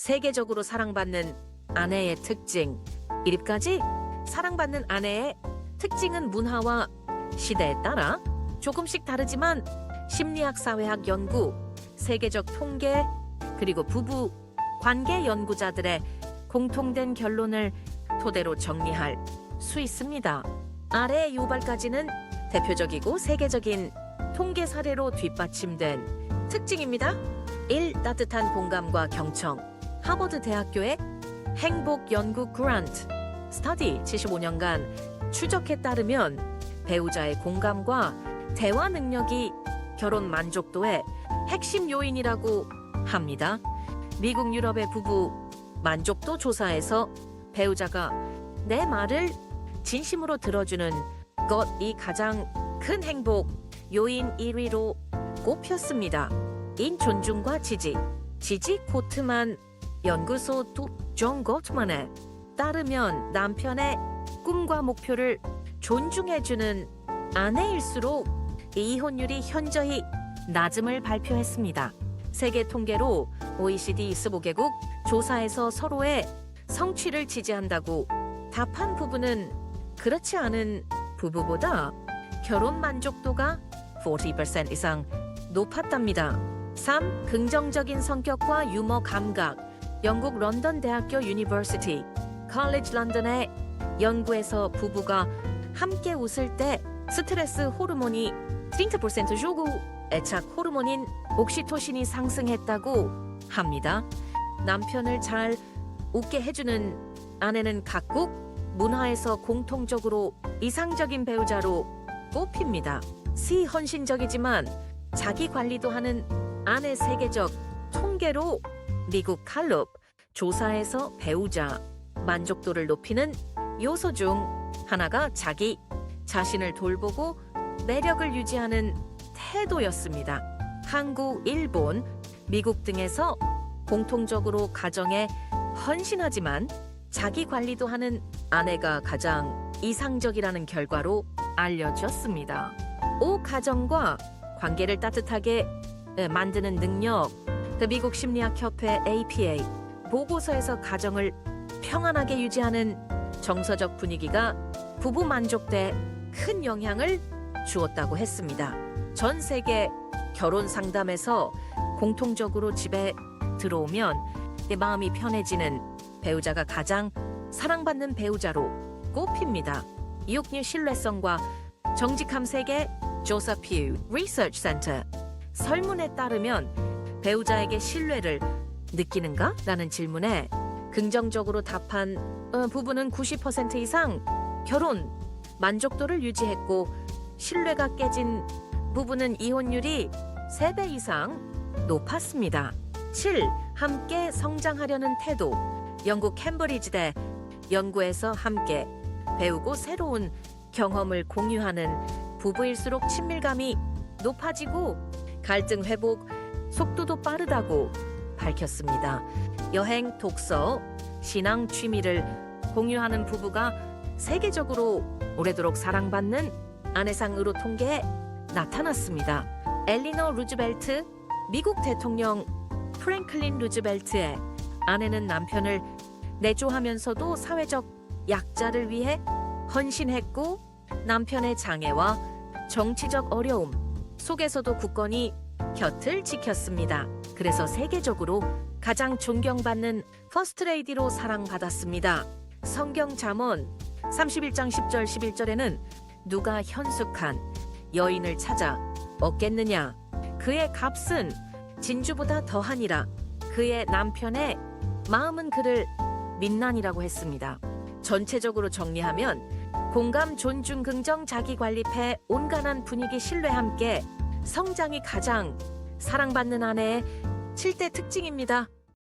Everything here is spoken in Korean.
세계적으로 사랑받는 아내의 특징. 1위까지 사랑받는 아내의 특징은 문화와 시대에 따라 조금씩 다르지만 심리학 사회학 연구, 세계적 통계, 그리고 부부 관계 연구자들의 공통된 결론을 토대로 정리할 수 있습니다. 아래의 요발까지는 대표적이고 세계적인 통계 사례로 뒷받침된 특징입니다. 1. 따뜻한 공감과 경청. 하버드 대학교의 행복 연구 그란트 스터디 75년간 추적에 따르면 배우자의 공감과 대화 능력이 결혼 만족도의 핵심 요인이라고 합니다. 미국 유럽의 부부 만족도 조사에서 배우자가 내 말을 진심으로 들어주는 것이 가장 큰 행복 요인 1위로 꼽혔습니다. 인 존중과 지지, 지지 코트만 연구소 두존 고트만에 따르면 남편의 꿈과 목표를 존중해주는 아내일수록 이혼율이 현저히 낮음을 발표했습니다. 세계 통계로 OECD 25개국 조사에서 서로의 성취를 지지한다고 답한 부부는 그렇지 않은 부부보다 결혼 만족도가 40% 이상 높았답니다. 3. 긍정적인 성격과 유머 감각. 영국 런던 대학교 유니버시티 컬리지 런던의 연구에서 부부가 함께 웃을 때 스트레스 호르몬이 30% 주고 애착 호르몬인 옥시토신이 상승했다고 합니다. 남편을 잘 웃게 해주는 아내는 각국 문화에서 공통적으로 이상적인 배우자로 꼽힙니다. 시 헌신적이지만 자기 관리도 하는 아내 세계적 통계로 미국 칼롭 조사에서 배우자 만족도를 높이는 요소 중 하나가 자기 자신을 돌보고 매력을 유지하는 태도였습니다. 한국, 일본, 미국 등에서 공통적으로 가정에 헌신하지만 자기 관리도 하는 아내가 가장 이상적이라는 결과로 알려졌습니다. 오 가정과 관계를 따뜻하게 에, 만드는 능력, 그 미국 심리학 협회 APA 보고서에서 가정을 평안하게 유지하는 정서적 분위기가 부부 만족도에 큰 영향을 주었다고 했습니다. 전 세계 결혼 상담에서 공통적으로 집에 들어오면 내 마음이 편해지는 배우자가 가장 사랑받는 배우자로 꼽힙니다. 이웃류 신뢰성과 정직함 세계 조사 퓨 리서치 센터 설문에 따르면 배우자에게 신뢰를 느끼는가? 라는 질문에 긍정적으로 답한 어, 부부는 90% 이상 결혼 만족도를 유지했고 신뢰가 깨진 부부는 이혼율이 3배 이상 높았습니다. 7. 함께 성장하려는 태도. 영국 캠브리지대 연구에서 함께 배우고 새로운 경험을 공유하는 부부일수록 친밀감이 높아지고 갈등 회복 속도도 빠르다고 밝혔습니다. 여행, 독서, 신앙 취미를 공유하는 부부가 세계적으로 오래도록 사랑받는 아내상으로 통계에 나타났습니다. 엘리너 루즈벨트, 미국 대통령 프랭클린 루즈벨트의 아내는 남편을 내조하면서도 사회적 약자를 위해 헌신했고 남편의 장애와 정치적 어려움 속에서도 굳건히 곁을 지켰습니다. 그래서 세계적으로 가장 존경받는 퍼스트레이디로 사랑받았습니다. 성경 잠언 31장 10절 11절에는 누가 현숙한 여인을 찾아 얻겠느냐 그의 값은 진주보다 더하니라 그의 남편의 마음은 그를 민난이라고 했습니다. 전체적으로 정리하면 공감, 존중, 긍정, 자기 관리패, 온간한 분위기, 신뢰 함께 성장이 가장 사랑받는 아내의 7대 특징입니다.